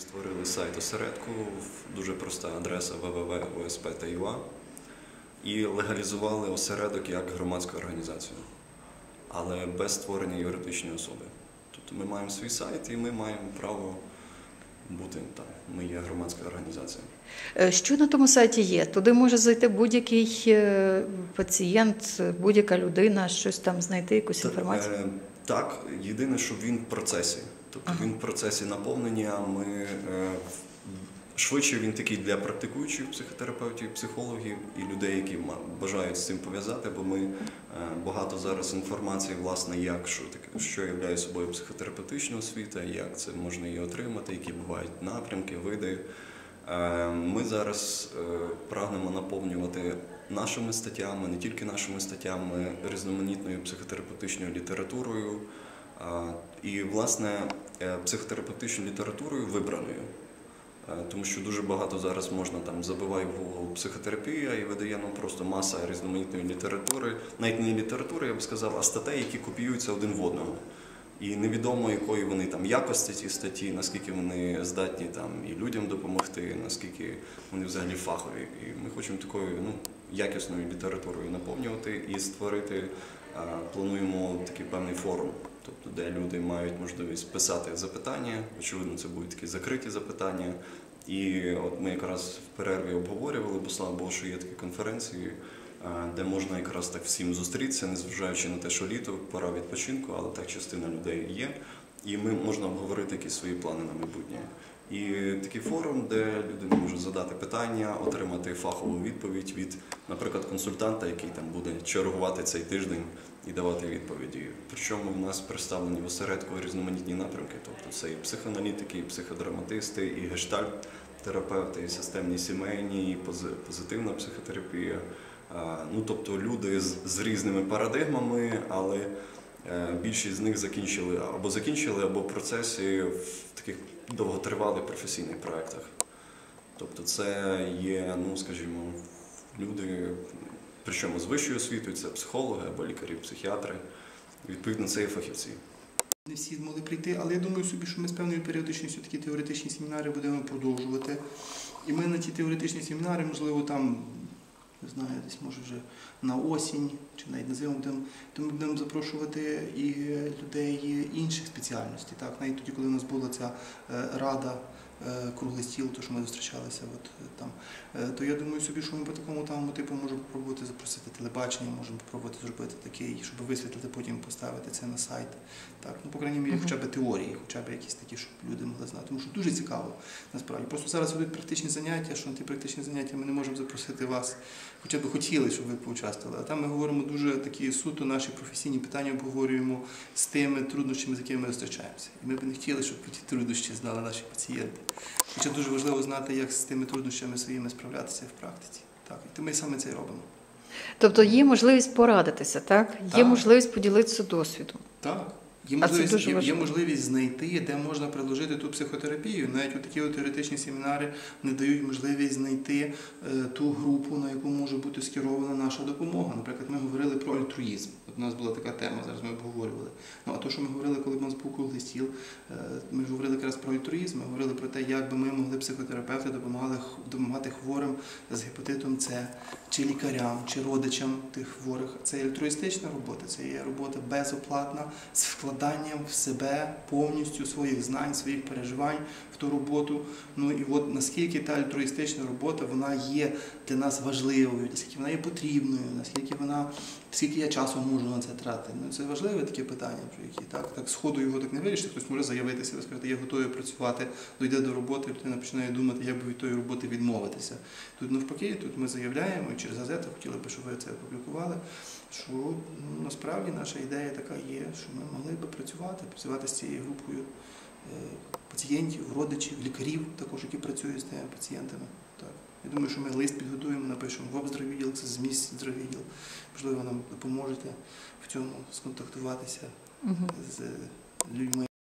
створили сайт осередку, дуже проста адреса www.osp.ua і легалізували осередок як громадську організацію, але без створення юридичної особи. Тобто ми маємо свій сайт і ми маємо право бути там. Ми є громадська організація. Е, Що на тому сайті є? Туди може зайти будь-який е, пацієнт, будь-яка людина, щось там знайти, якусь інформацію. Так, єдине, що він в процесі. Тобто він в процесі наповнення. Ми е, швидше він такий для практикуючих психотерапевтів, психологів і людей, які бажають з цим пов'язати, бо ми е, багато зараз інформації, власне, як що таке, що являє собою психотерапевтична освіта, як це можна її отримати, які бувають напрямки, види. Е, Ми зараз прагнемо наповнювати нашими статтями, не тільки нашими статтями, різноманітною психотерапевтичною літературою. І, власне, е, психотерапевтичною літературою вибраною. Е, Тому що дуже багато зараз можна там забиває в Google психотерапія і видає нам просто маса різноманітної літератури, навіть не літератури, я б сказав, а статей, які копіюються один в одного. І невідомо, якої вони там якості ці статті, наскільки вони здатні там і людям допомогти, наскільки вони взагалі фахові. І ми хочемо такою ну, якісною літературою наповнювати і створити. Плануємо такий певний форум, тобто де люди мають можливість писати запитання. Очевидно, це будуть такі закриті запитання. І от ми якраз в перерві обговорювали, бо слава Богу, що є такі конференції, де можна якраз так всім зустрітися, незважаючи на те, що літо, пора відпочинку, але так частина людей є. І ми можна обговорити якісь свої плани на майбутнє. І такий форум, де людина може задати питання, отримати фахову відповідь від, наприклад, консультанта, який там буде чергувати цей тиждень і давати відповіді. Причому в нас представлені в осередку різноманітні напрямки, тобто це і психоаналітики, і психодраматисти, і гештальт-терапевти, і системні сімейні, і позитивна психотерапія. Ну, тобто люди з, з різними парадигмами, але е, більшість з них закінчили або закінчили, або в процесі в таких довготривалих професійних проєктах. Тобто це є, ну скажімо, люди, причому з вищою освітою, це психологи або лікарі, психіатри. Відповідно, це є фахівці. Не всі змогли прийти, але я думаю собі, що ми з певною періодичністю такі теоретичні семінари будемо продовжувати. І ми на ті теоретичні семінари, можливо, там, не знаю, десь може вже на осінь, чи навіть на зиму будемо, то ми будемо запрошувати і людей інших спеціальностей. Так? Навіть тоді, коли у нас була ця е, рада, круглий стіл, то що ми зустрічалися от, е, там, е, то я думаю собі, що ми по такому там типу можемо спробувати запросити телебачення, можемо спробувати зробити такий, щоб висвітлити, потім поставити це на сайт. Так, ну, по крайній мірі, хоча б теорії, хоча б якісь такі, щоб люди могли знати. Тому що дуже цікаво насправді. Просто зараз ведуть практичні заняття, що на ті практичні заняття ми не можемо запросити вас, хоча б хотіли, щоб ви поучаствували. А там ми говоримо дуже такі суто наші професійні питання обговорюємо з тими труднощами, з якими ми зустрічаємося. І ми б не хотіли, щоб ті труднощі знали наші пацієнти. Хоча дуже важливо знати, як з тими труднощами своїми справлятися в практиці. Так, і ми саме це й робимо. Тобто є можливість порадитися, так? Є можливість поділитися досвідом. Так. Є можливість, є, є можливість знайти, де можна предложити ту психотерапію. Навіть от такі от теоретичні семінари не дають можливість знайти е, ту групу, на яку може бути скерована наша допомога. Наприклад, ми говорили про альтруїзм. От у нас була така тема, зараз ми обговорювали. Ну а то, що ми говорили, коли в нас був круглий стіл, е, ми ж говорили якраз про альтруїзм, ми говорили про те, як би ми могли психотерапевти допомагати хворим з гепатитом С, чи лікарям, чи родичам тих хворих. Це альтруїстична робота, це є робота безоплатна з вкладанням в себе повністю своїх знань, своїх переживань в ту роботу. Ну і от наскільки та альтруїстична робота вона є для нас важливою, наскільки вона є потрібною, наскільки вона, скільки я часу можу на це тратити. Ну це важливе таке питання, про які так, так сходу його так не вирішити. Хтось може заявити себе, сказати, я готовий працювати, дойде до роботи, людина починає думати, як би від тої роботи відмовитися. Тут навпаки, тут ми заявляємо через газету хотіли би, щоб ви це опублікували. Що ну, насправді наша ідея така є, що ми могли би працювати, працювати з цією групою е, пацієнтів, родичів, лікарів, також які працюють з тими пацієнтами. Так. Я думаю, що ми лист підготуємо, напишемо в обздравідділ, це зміст здравідділ. Можливо, нам допоможете в цьому сконтактуватися Угу. з людьми.